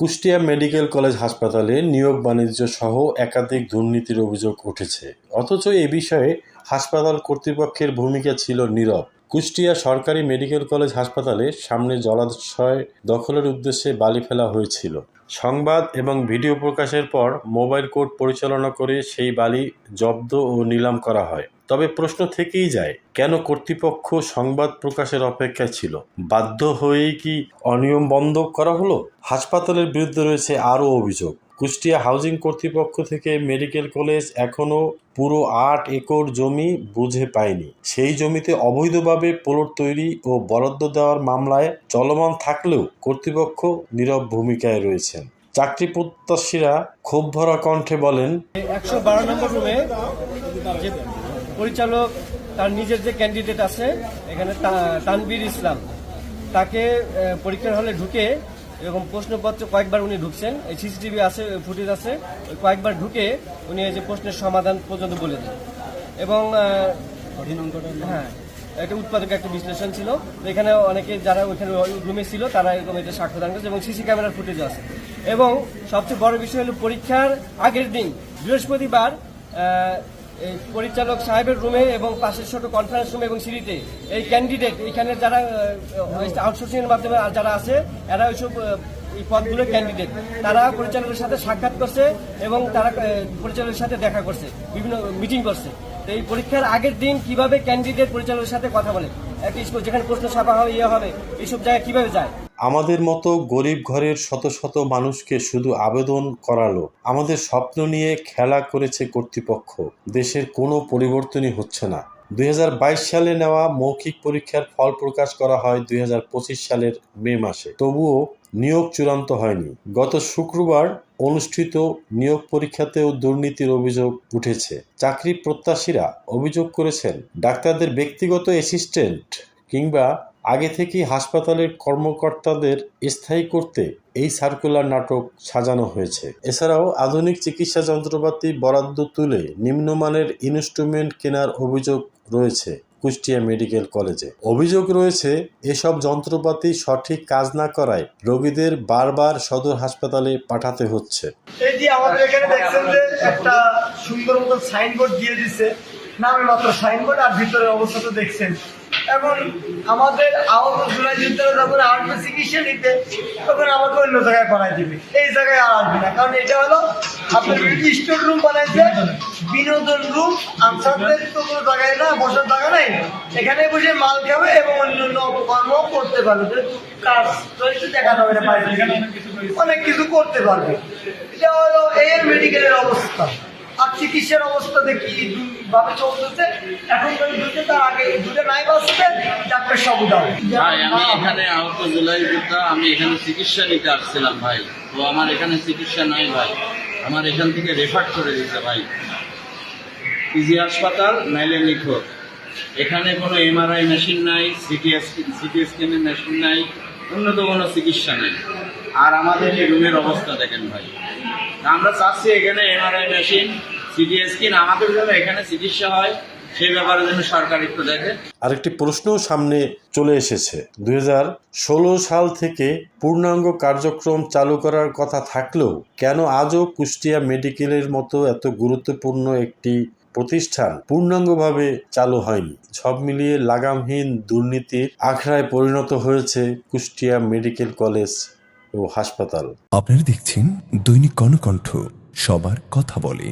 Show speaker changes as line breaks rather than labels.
Kushtia medical college হাসপাতালে নিয়োগ বাণিজ্য সহ একাধিক দুর্নীতির অভিযোগ উঠেছে। অথচ এ বিষয়ে হাসপাতাল কর্তৃপক্ষের ভূমিকা ছিল নীরব। কুষ্টিয়া সরকারি মেডিকেল কলেজ হাসপাতালে সামনে জলাশয় দখলের উদ্দেশ্যে বালি ফেলা হয়েছিল। সংবাদ এবং ভিডিও প্রকাশের পর মোবাইল কোর্ট পরিচালনা করে সেই বালি জব্দ ও নিলাম করা হয়। তবে প্রশ্ন থেকেই যায়, কেন কর্তৃপক্ষ সংবাদ প্রকাশের অপেক্ষায় ছিল? বাধ্য হয়েই কি অনিয়ম বন্ধ করা হলো? হাসপাতালের বিরুদ্ধে রয়েছে আরও অভিযোগ। কুষ্টিয়া হাউজিং কর্তৃপক্ষ থেকে মেডিকেল কলেজ এখনও পুরো আট একর জমি বুঝে পায়নি। সেই জমিতে অবৈধভাবে প্লট তৈরি ও বরাদ্দ দেওয়ার মামলায় চলমান থাকলেও কর্তৃপক্ষ নীরব ভূমিকায় রয়েছেন। চাকরি প্রত্যাশীরা ক্ষোভ ভরা কণ্ঠে বলেন,
একশো বারো নম্বর রুমে পরিচালক, তার নিজের যে ক্যান্ডিডেট আছে, এখানে তানবীর ইসলাম। তাকে পরীক্ষার হলে ঢুকে এরকম প্রশ্নপত্র কয়েকবার উনি ঢুকছেন, এই সিসিটিভি আছে ফুটেজ আছে কয়েকবার ঢুকে উনি এই যে প্রশ্নের সমাধান পর্যন্ত বলে দেন। এবং হ্যাঁ একটা উৎপাদক একটা বিশ্লেষণ ছিল। এখানে অনেকে যারা ওইখানে রুমে ছিল, তারা এরকম এটা সাক্ষ্যদান করেছে, এবং সিসি ক্যামেরার ফুটেজ আছে। এবং সবচেয়ে বড় বিষয় হলো পরীক্ষার আগের দিন, বৃহস্পতিবার পরিচালক সাহেবের রুমে এবং পাশের ছোট কনফারেন্স রুমে এবং সিঁড়িতে এই ক্যান্ডিডেট এখানে যারা আউটসোর্সিং এর মাধ্যমে যারা আছে, এরা ওইসব এই পদগুলোর ক্যান্ডিডেট তারা পরিচালকের সাথে সাক্ষাৎ করছে এবং তারা পরিচালকের সাথে দেখা করছে, বিভিন্ন মিটিং করছে। তো এই পরীক্ষার আগের দিন কীভাবে ক্যান্ডিডেট পরিচালকের সাথে কথা বলে? একটা স্কুল যেখানে প্রশ্ন ছাপা হবে ইয়ে হবে, এইসব জায়গায় কীভাবে যায়?
আমাদের মতো গরিব ঘরের শত শত মানুষকে শুধু আবেদন করালো। আমাদের স্বপ্ন নিয়ে খেলা করেছে কর্তৃপক্ষ। দেশের কোনো পরিবর্তনই হচ্ছে না। দু হাজার বাইশ সালে নেওয়া মৌখিক পরীক্ষার ফল প্রকাশ করা হয় দু হাজার পঁচিশ সালের মে মাসে। তবুও নিয়োগ চূড়ান্ত হয়নি। গত শুক্রবার অনুষ্ঠিত নিয়োগ পরীক্ষাতেও দুর্নীতির অভিযোগ উঠেছে। চাকরি প্রত্যাশীরা অভিযোগ করেছেন, ডাক্তারদের ব্যক্তিগত অ্যাসিস্ট্যান্ট কিংবা আগে থেকেই হাসপাতালের কর্মকর্তাদের স্থায়ী করতে এই সার্কুলার নাটক সাজানো হয়েছে। এছাড়াও আধুনিক চিকিৎসা যন্ত্রপাতি বরাদ্দ তুলে নিম্নমানের ইনস্ট্রুমেন্ট কেনার অভিযোগ রয়েছে কুষ্টিয়া মেডিকেল কলেজে। অভিযোগ রয়েছে, এসব যন্ত্রপাতি সঠিক কাজ না করায় রোগীদের বারবার সদর হাসপাতালে পাঠাতে হচ্ছে।
এই যে আমাদের এখানে দেখছেন যে একটা সুন্দর মতো সাইনবোর্ড দিয়ে দিছে। নামে মাত্র সাইনবোর্ড আর অবস্থা তো দেখছেন। এখন আমাদের আহত জুলাই ভিতরে যখন আসবে চিকিৎসা নিতে, তখন আমাকে অন্য জায়গায় বানাই দিবে। এই জায়গায় আর আসবে না, কারণ এটা হলো আপনার স্টোর রুম বানাইছে বিনোদন রুম আনসারদের তো কোনো জায়গায় না, বসার জায়গা নাই। এখানে বসে মাল খাবে এবং অন্য অন্য কর্ম করতে পারবে। কাজ দেখানো হবে না অনেক কিছু করতে পারবে। এটা হলো এর মেডিকেলের অবস্থা। চিকিৎসার অবস্থা দেখি ভাবে চলতেছে। এখন দুটো তার আগে দুটো নাই বাঁচতে ডাক্তার সব
আমি এখানে আহত জুলাই যোদ্ধা, আমি এখানে চিকিৎসা নিতে আসছিলাম ভাই। তো আমার এখানে চিকিৎসা নাই ভাই। আমার এখান থেকে রেফার করে দিতে ভাই। পিজি হাসপাতাল, নাইলে নিখোঁজ। এখানে কোনো এমআরআই মেশিন নাই, সিটি সিটি স্ক্যানের মেশিন নাই, উন্নত কোনো চিকিৎসা নাই। আর আমাদের এই রুমের অবস্থা দেখেন ভাই। আমরা চাচ্ছি এখানে এমআরআই মেশিন সিটি স্ক্যান আমাদের জন্য এখানে চিকিৎসা হয়? সেই ব্যাপারে যেন সরকার একটু দেখে।
আরেকটি প্রশ্নও সামনে চলে এসেছে। দু হাজার ষোলো সাল থেকে পূর্ণাঙ্গ কার্যক্রম চালু করার কথা থাকলেও কেন আজও কুষ্টিয়া মেডিকেলের মতো এত গুরুত্বপূর্ণ একটি প্রতিষ্ঠান পূর্ণাঙ্গভাবে চালু হয়নি? সব মিলিয়ে লাগামহীন দুর্নীতির আখড়ায় পরিণত হয়েছে কুষ্টিয়া মেডিকেল কলেজ ও হাসপাতাল।
আপনারা দেখছেন দৈনিক কর্ণকণ্ঠ সবার কথা বলে।